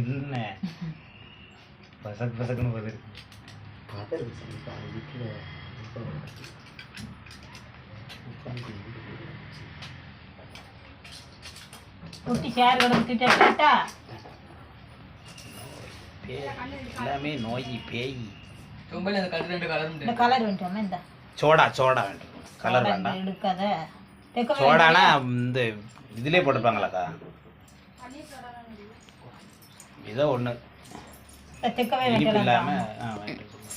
என்ன பசக் பசக்குன்னு வீட்டில் குட்டி சேர் கிடக்கிட்ட கேட்டா எல்லாமே நோய் பேய். ரொம்ப அந்த கலர் ரெண்டு கலர் இந்த கலர் வேண்டாமா இந்த? சோடா சோடா வேண்டும். கலர் சோடா வேண்டாம். எடுக்காத. சோடானா இந்த இதுலேயே போட்டிருப்பாங்களாக்கா ஏதோ ஒன்று தெக்கவே இனிப்பு வைக்கலாம் இல்லாமல் ஆ வாங்கிட்டு போங்க.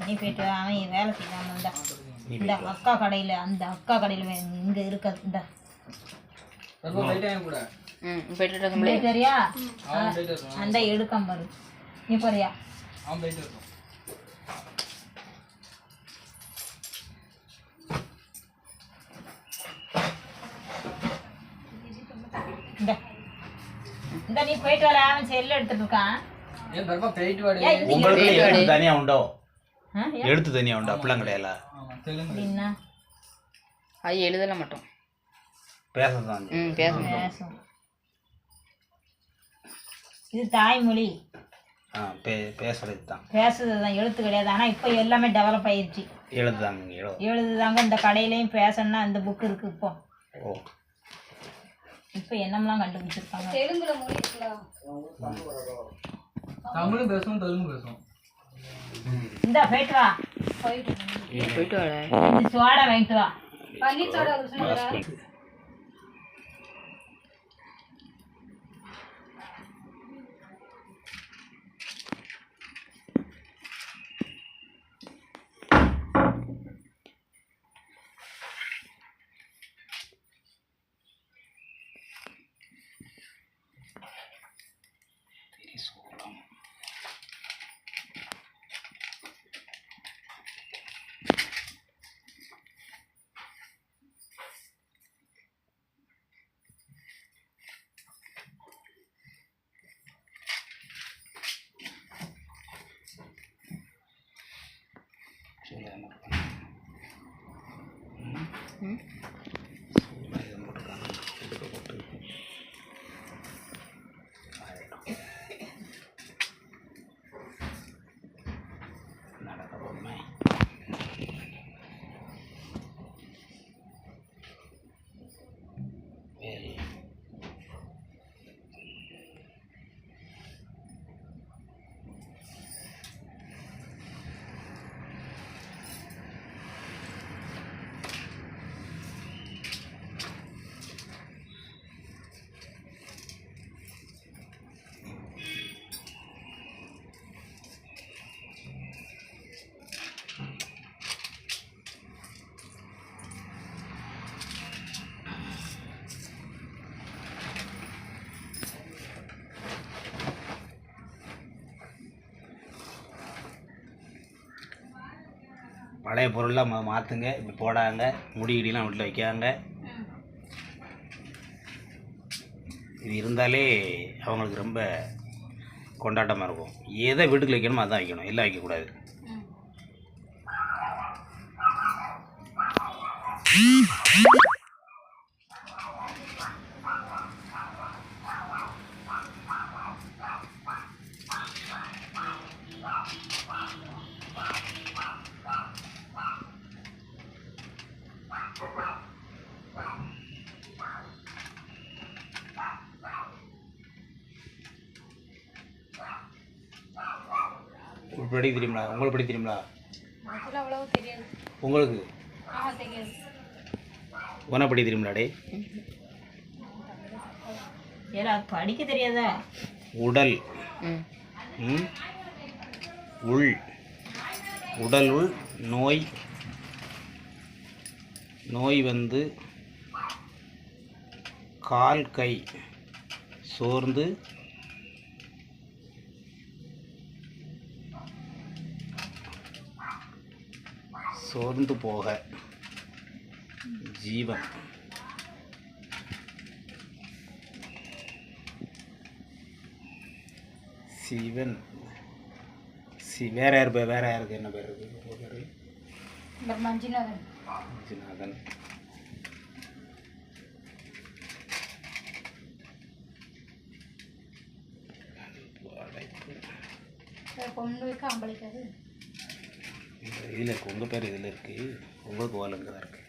நீ போயிட்டு அவன் வேலை செய்யலாம் இந்த இந்த. அக்கா கடையில அந்த அக்கா கடையில இங்க இருக்காது இந்த. போயிட்டு இருக்கும் அந்த எடுக்கம் பாரு. நீ பாரியா அவன் போயிட்டு இருக்கும் இந்த. நீ போயிட்டு வர அவன் செல்ல எடுத்துட்டு இருக்கான். ஏன் பெருமா போயிட்டு வாடி? ஏன் இது உங்களுக்கு எழுத்து தனியாக உண்டோ? எழுத்து தனியாக உண்டோ அப்படிலாம் கிடையாது அது எழுதல மாட்டோம். பேச தான் ம் பேசணும். பேசும் இது தாய்மொழி. ஆ பே பேசுறது தான் பேசுறது தான் எழுத்து கிடையாது. ஆனால் இப்போ எல்லாமே டெவலப் ஆயிருச்சு. எழுத்து தாங்க எழுது எழுதுதாங்க இந்த கடையிலையும் பேசணும்னா அந்த புக் இருக்கு இப்போ. ஓ. இப்போ என்னமெல்லாம் கண்டுபிடிச்சிருக்காங்க. தமிழும் பேசும் தெலுங்கு பேசும். இந்த போயிட்டு வா. போயிட்டு வர இந்த சோடா வாங்கிட்டு வா. ம் பழைய பொருள்லாம் மா- மாற்றுங்க இப்போ போடாங்க முடி கிடிலாம் வீட்டில் வைக்காங்க. இது இருந்தாலே அவங்களுக்கு ரொம்ப கொண்டாட்டமாக இருக்கும். எதை வீட்டுக்கு வைக்கணுமோ அதான் வைக்கணும். எல்லாம் வைக்கக்கூடாது. உங்களுக்கு படி தெரியுங்களா உங்களுக்கு படி தெரியுங்களா உங்களுக்கு? உன படி தெரியுங்களா டே படிக்க தெரியாதா? உடல். ம். ம்? உள். உடல் உள் நோய். நோய் வந்து கால் கை. சோர்ந்து சோர்ந்து போக ஜீவன். சிவன். சி வேற யார் வேற யாருக்கு என்ன பேர் இருக்கு? மஞ்சுநாதன் மஞ்சுநாதன் பொண்ணுக்கு அம்பளிக்காது. இல்லை உங்கள் பேர் இதில் இருக்குது உங்களுக்கு ஓலை இங்கே தான் இருக்குது